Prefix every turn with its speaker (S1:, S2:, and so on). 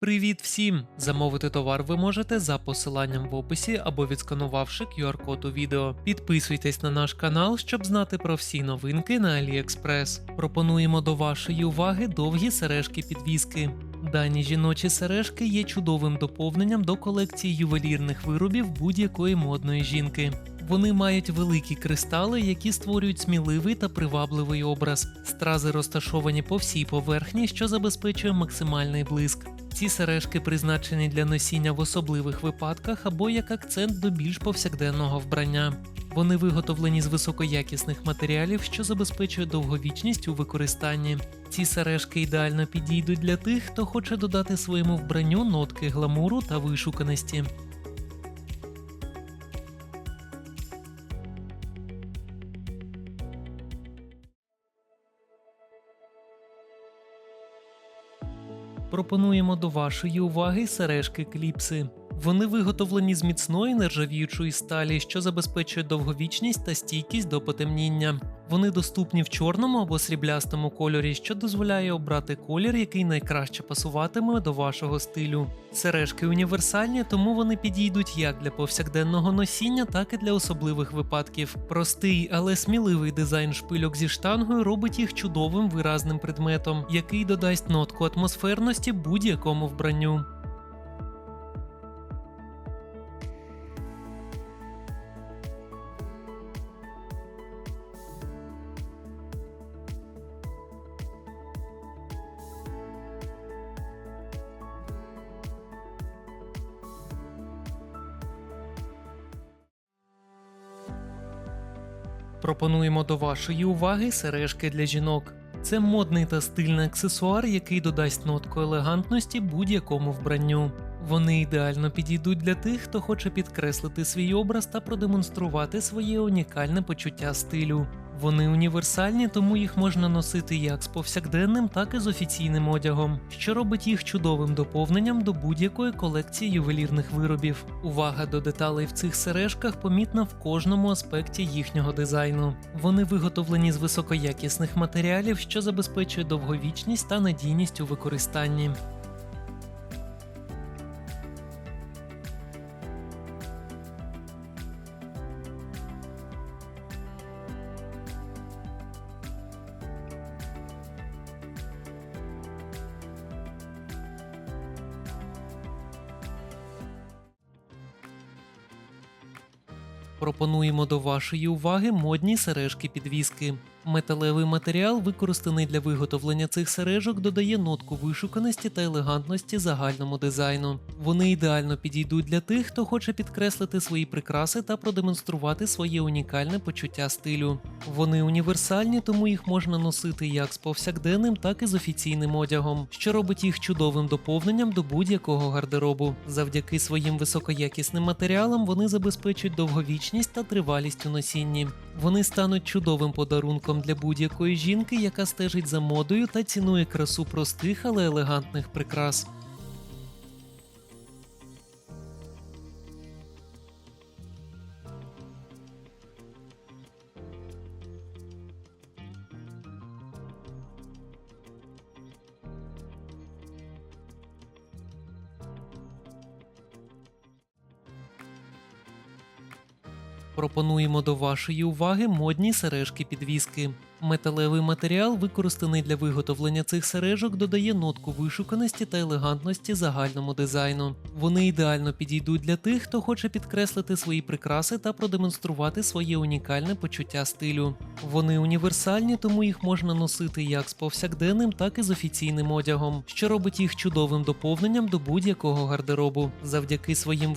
S1: Привіт всім! Замовити товар ви можете за посиланням в описі або відсканувавши QR-код у відео. Підписуйтесь на наш канал, щоб знати про всі новинки на AliExpress. Пропонуємо до вашої уваги довгі сережки підвіски. Дані жіночі сережки є чудовим доповненням до колекції ювелірних виробів будь-якої модної жінки. Вони мають великі кристали, які створюють сміливий та привабливий образ. Стрази розташовані по всій поверхні, що забезпечує максимальний блиск. Ці сережки призначені для носіння в особливих випадках або як акцент до більш повсякденного вбрання. Вони виготовлені з високоякісних матеріалів, що забезпечує довговічність у використанні. Ці сережки ідеально підійдуть для тих, хто хоче додати своєму вбранню нотки гламуру та вишуканості. Пропонуємо до вашої уваги сережки кліпси. Вони виготовлені з міцної нержавіючої сталі, що забезпечує довговічність та стійкість до потемніння. Вони доступні в чорному або сріблястому кольорі, що дозволяє обрати колір, який найкраще пасуватиме до вашого стилю. Сережки універсальні, тому вони підійдуть як для повсякденного носіння, так і для особливих випадків. Простий, але сміливий дизайн шпильок зі штангою робить їх чудовим виразним предметом, який додасть нотку атмосферності будь-якому вбранню. Пропонуємо до вашої уваги сережки для жінок. Це модний та стильний аксесуар, який додасть нотку елегантності будь-якому вбранню. Вони ідеально підійдуть для тих, хто хоче підкреслити свій образ та продемонструвати своє унікальне почуття стилю. Вони універсальні, тому їх можна носити як з повсякденним, так і з офіційним одягом, що робить їх чудовим доповненням до будь-якої колекції ювелірних виробів. Увага до деталей в цих сережках помітна в кожному аспекті їхнього дизайну. Вони виготовлені з високоякісних матеріалів, що забезпечує довговічність та надійність у використанні. Пропонуємо до вашої уваги модні сережки підвіски. Металевий матеріал, використаний для виготовлення цих сережок, додає нотку вишуканості та елегантності загальному дизайну. Вони ідеально підійдуть для тих, хто хоче підкреслити свої прикраси та продемонструвати своє унікальне почуття стилю. Вони універсальні, тому їх можна носити як з повсякденним, так і з офіційним одягом, що робить їх чудовим доповненням до будь-якого гардеробу. Завдяки своїм високоякісним матеріалам вони забезпечують довговічність та тривалість у носінні. Вони стануть чудовим подарунком для будь-якої жінки, яка стежить за модою та цінує красу простих, але елегантних прикрас. Пропонуємо до вашої уваги модні сережки підвіски. Металевий матеріал, використаний для виготовлення цих сережок, додає нотку вишуканості та елегантності загальному дизайну. Вони ідеально підійдуть для тих, хто хоче підкреслити свої прикраси та продемонструвати своє унікальне почуття стилю. Вони універсальні, тому їх можна носити як з повсякденним, так і з офіційним одягом, що робить їх чудовим доповненням до будь-якого гардеробу. Завдяки своїм